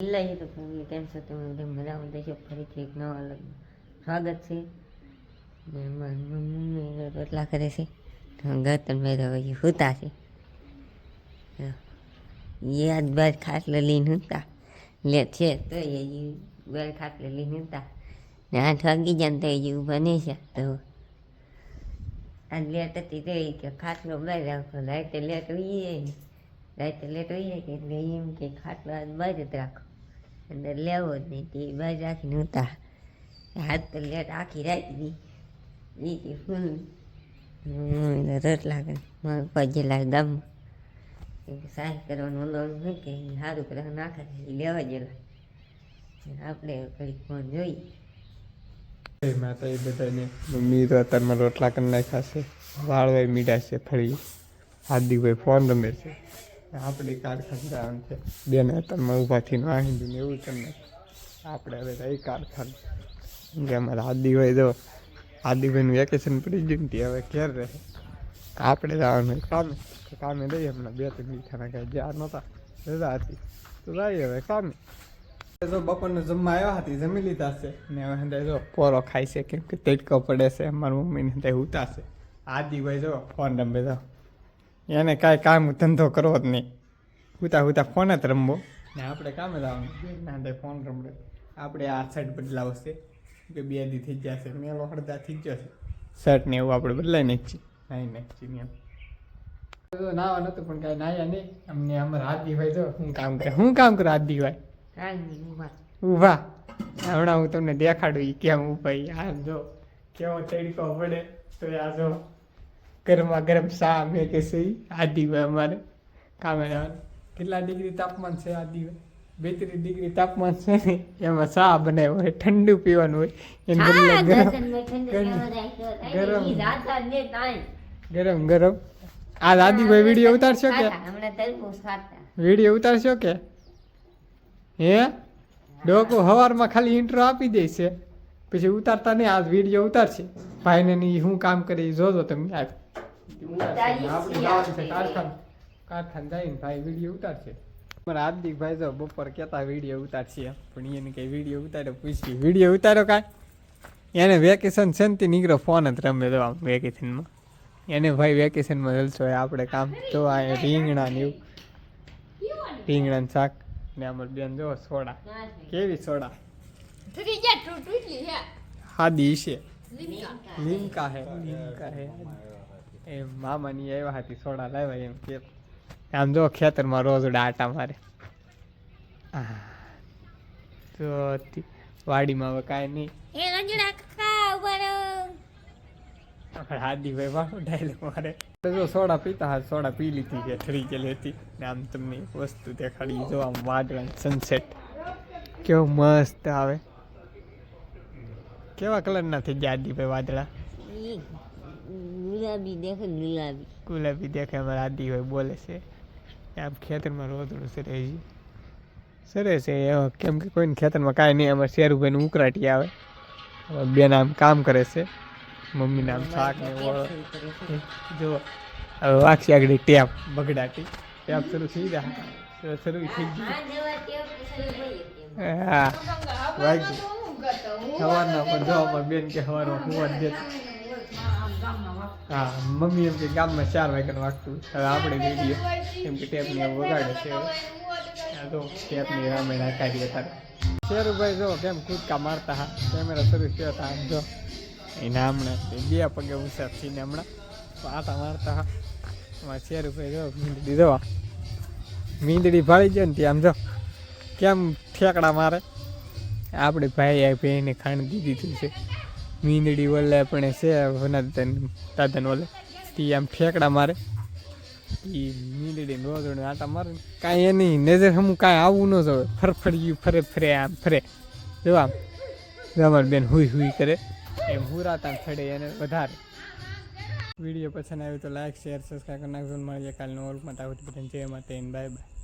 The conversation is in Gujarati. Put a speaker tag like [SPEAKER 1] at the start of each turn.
[SPEAKER 1] લઈએ તો ફેમિલી કેમ છો તમે બધા મજામાં દેશો ફરીથી એક નવા અલગ સ્વાગત છે. મમ્મી રોટલા કરે છે. ગતન ભાઈ તો હજી સૂતા છે. યાદ બાદ ખાટલે લઈને હતા. લે છે તો એ બાર ખાટલે લઈને હતા. ને આઠ વાગી જાય તો હજી ઊભા નહીં છે તો આ લેટ હતી તો એ કે ખાટલો બહાર રાખો. લાઈટ લેટ હોઈએ રાતે લેટ હોઈએ કે એટલે એમ કે ખાટલો આજ બહાર જ રાખો. અંદર લેવો જ નહીં તે બહાર રાખીને નહોતા. હાથ તો લેટ આખી રાખી દી. કે ફૂલ. રોટલા કરે મારા પપ્પા ગયેલા ગામમાં. કેમ કે કરવાનું ઓલું હોય કે સારું કરવા નાખે લેવા જેલા આપણે કઈ ફોન જોઈએ.
[SPEAKER 2] માતા એ બધાને મમ્મી તો અત્યારમાં રોટલા કરી નાખ્યા છે. વાળવાય મીઠા છે ફરી. હાર્દિકભાઈ ફોન રમે છે. આપણે કારખાને છે. બેને અત્યારમાં ઊભા થઈને ને એવું તમને આપણે હવે રહી કારખાન. કે અમારા આદિભાઈ જો આદિભાઈનું વેકેશન પડી ગયું ને હવે ઘેર રહે. આપણે જવાનું કામે કામે રહીએ. હમણાં બે ત્રણ મીઠાના કાંઈ જ્યાં નહોતા, રજા હતી. તો જઈએ હવે કામે. જો બપોરને જમવા આવ્યા હતી જમી લીધા છે. ને હવે હંદાય જો પોરો ખાય છે, કેમ કે તેડકો પડે છે. મારી મમ્મીને હંદાય ઉતારશે આદિભાઈ જો ફોન રમે તો એને કાંઈ કામ ધંધો કરવો જ નહીં. ઉતા હુતા ફોન જ રમવો. ને આપણે કામે જ આવવાનું. હંધાય ફોન રમડે. આપણે આ શર્ટ બદલાવશે કે બે દી થઈ જશે મેલો અડધા થઈ જશે શર્ટ ને એવું આપણે બદલાઈ નાખીએ. નાઈ નાખીએ એમ. તો નાવા નતું પણ કાંઈ નાયા નહીં. અમને અમારા દીવાય તો હું કામ કરે? હું કામ કરે
[SPEAKER 1] કાંઈ નહીં ઊભા.
[SPEAKER 2] ઊભા? હમણાં હું તમને દેખાડું ઈ કેમ ઊભા આ જો કેવો તડકો પડે તો આ જો ગરમા ગરમ ચા મેં કે છે આદિભાઈ અમારે કામે કેટલા ડિગ્રી તાપમાન છે આદિભાઈ બેત્રીસ ડિગ્રી તાપમાન છે ને એમાં ચા બનાવ્યો હોય ઠંડુ પીવાનું હોય. એને ગરમ ગરમ. ગરમ ગરમ આ આદિભાઈ વીડિયો ઉતારશો કે? વીડિયો ઉતારશો કે? હે? ડોકો હવારમાં ખાલી ઇન્ટ્રો આપી દે છે. પછી ઉતારતા નહીં આ વીડિયો ઉતારશે. ભાઈને ની શું કામ કરે એ જોજો તમે. આ આપણે જવાનું છે કારખાને કારખાને જઈને ભાઈ વીડિયો ઉતારશે. મારા હાર્દિક ભાઈ જો બપોર કહેતા વીડિયો ઉતારશે પણ એને કંઈ વીડિયો ઉતાર્યો પૂછી વીડિયો ઉતાર્યો કાંઈ? એને વેકેશન છે ને તે નીકળ્યો ફોન જ રમે તો આમ વેકેશનમાં એને ભાઈ વેકેશનમાં જલસો હોય. આપણે કામ તો આ રીંગણા ને એવું. રીંગણા ને શાક. ને અમારી બેન જો સોડા. કેવી સોડા? હાદી છે. લીમકા હે લીમકા હે. એ મામાની આવ્યા હતી સોડા લાવ્યા એમ કે આમ જો ખેતરમાં રોજ આટા મારે. તો વાડીમાં હવે કાંઈ નહીં. હાદીભાઈ વાળો ડાયલોગ મારે. જો સોડા પીતા હા સોડા પી લીધી છે ઠરી ગયેલી હતી. ને આમ તમને એક વસ્તુ દેખાડી જો આમ વાદળા સનસેટ કેવો મસ્ત આવે. કેવા કલરના થઈ ગયા આદિભાઈ વાદળા?
[SPEAKER 1] ગુલાબી દેખે ગુલાબી.
[SPEAKER 2] ગુલાબી દેખે અમારા હોય બોલે છે. આમ ખેતરમાં રોતડું છે છે. સરે છે કેમ કે કોઈને ખેતરમાં કાંઈ નહીં અમારે શેરુભાઈને ઉકરાટી આવે. બેન આમ કામ કરે છે. મમ્મી આમ શાક ને ઓળો જો હવે વાક્ષી આગળ ટેપ બગડાટી. ટેપ શરૂ થઈ જાય તો શરૂ થઈ ગયું હા વાગ્યું સવારના પણ જવા પણ બેન કે સવારમાં હું જ દેતો હા, મમ્મી એમ કે ગામમાં ચાર વાગ્યાનું વાગતું. હવે આપણે રેડિયો એમ કે ટેપની વગાડે છે તો ટેપની રામાયણ કાઢી અત્યારે. શેરુભાઈ, જો કેમ કૂદકા મારતા હા? કેમેરા શરૂ થયો હતા આમ જો. એના હમણાં બે પગે ઉછાર થઈને હમણાં પાટા મારતા હા. એમાં શેરુભાઈ જો મીંદડી જોવા મીંદડી ભાળી જાય ને ત્યાં આમ જો. કેમ ઠેકડા મારે? આપણે ભાઈ આ ભાઈને ખાંડ દીધું છે. મીંદડી ઓલે પણ છે વનાદન દાદન ઓલે તે આમ ફેંકડા મારે. એ મીંદડી નોગણ આટા મારે. કાંઈ એની નજર હમું કાંઈ આવવું ન જોવે. ફરફડિયું ફરે ફરે, આમ ફરે. જો આમ. અમારી બેન હુઈ હુઈ કરે. એમ હુરાતા ફેડે એને વધારે. વીડિયો પસંદ આવ્યો તો લાઈક શેર સબસ્ક્રાઈબ કરી નાખજો મળીએ કાલનો ઓલમાં તાવત બધાને જય માતા બાય બાય